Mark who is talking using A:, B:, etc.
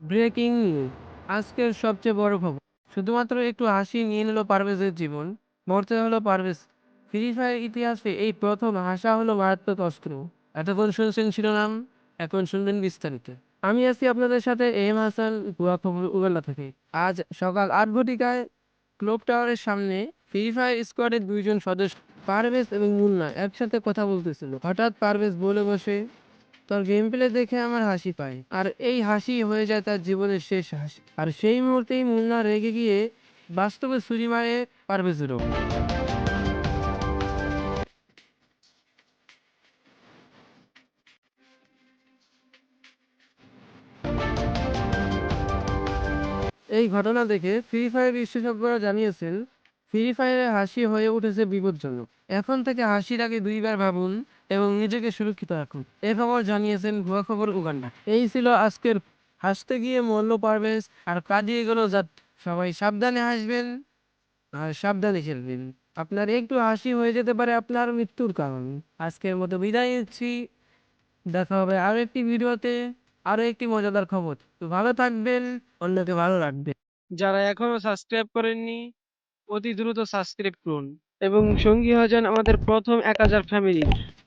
A: Breaking news আজকের সবচেয়ে বড় খবর। শুধুমাত্র একটু হাসি নিয়ে নিল পারভেজের জীবন। মরতে হলো পারভেজ। ফ্রি ফায়ার ইতিহাসে এই প্রথম হাসা হলো মারাত্মক অস্ত্র। এতক্ষণ শুনছেন শিরোনাম, এখন শুনবেন বিস্তারিত। আমি আছি আপনাদের সাথে এম হাসান গুয়া খবর উগান্ডা থেকে। আজ সকাল আট ঘটিকায় ক্লোক টাওয়ারের সামনে ফ্রি ফায়ার স্কোয়াডের দুইজন সদস্য পারভেজ এবং মুন্না একসাথে কথা বলতেছিল। হঠাৎ পারভেজ বলে বসে তোর গেম প্লে দেখে আমার হাসি পায়। আর এই হাসি হয়ে যায় তার জীবনের শেষ হাসি। আর সেই মুহূর্তেই মুন্না রেগে গিয়ে বাস্তবে ছুরি মারে পারভেজের ওপর। এই ঘটনা দেখে ফ্রি ফায়ার বিশেষজ্ঞরা জানিয়েছেন ফ্রি ফায়ারে হাসি হয়ে উঠেছে বিপজ্জনক। এখন থেকে হাসির আগে দুইবার ভাবুন এবং নিজেকে সুরক্ষিত রাখুন। এ খবর জানিয়েছেন ভুয়া খবর উগান্ডা। এই ছিল আজকের হাসতে গিয়ে মল্ল পারভেজ। আর কাঁদিয়ে গেল যাত সবাই সাবধানে হাসবেন আর সাবধানে খেলবেন। আপনার একটু হাসি হয়ে যেতে পারে আপনার মৃত্যুর কারণ। আজকের মতো বিদায় নিচ্ছি। দেখা হবে আরও একটি ভিডিওতে। আরও একটি মজাদার খবর। তো ভালো থাকবেন, অন্যকে ভালো রাখবেন। যারা এখনও সাবস্ক্রাইব করেননি, অতি দ্রুত সাবস্ক্রাইব করুন। এবং সঙ্গী হয়ে যান আমাদের প্রথম এক হাজার ফ্যামিলির।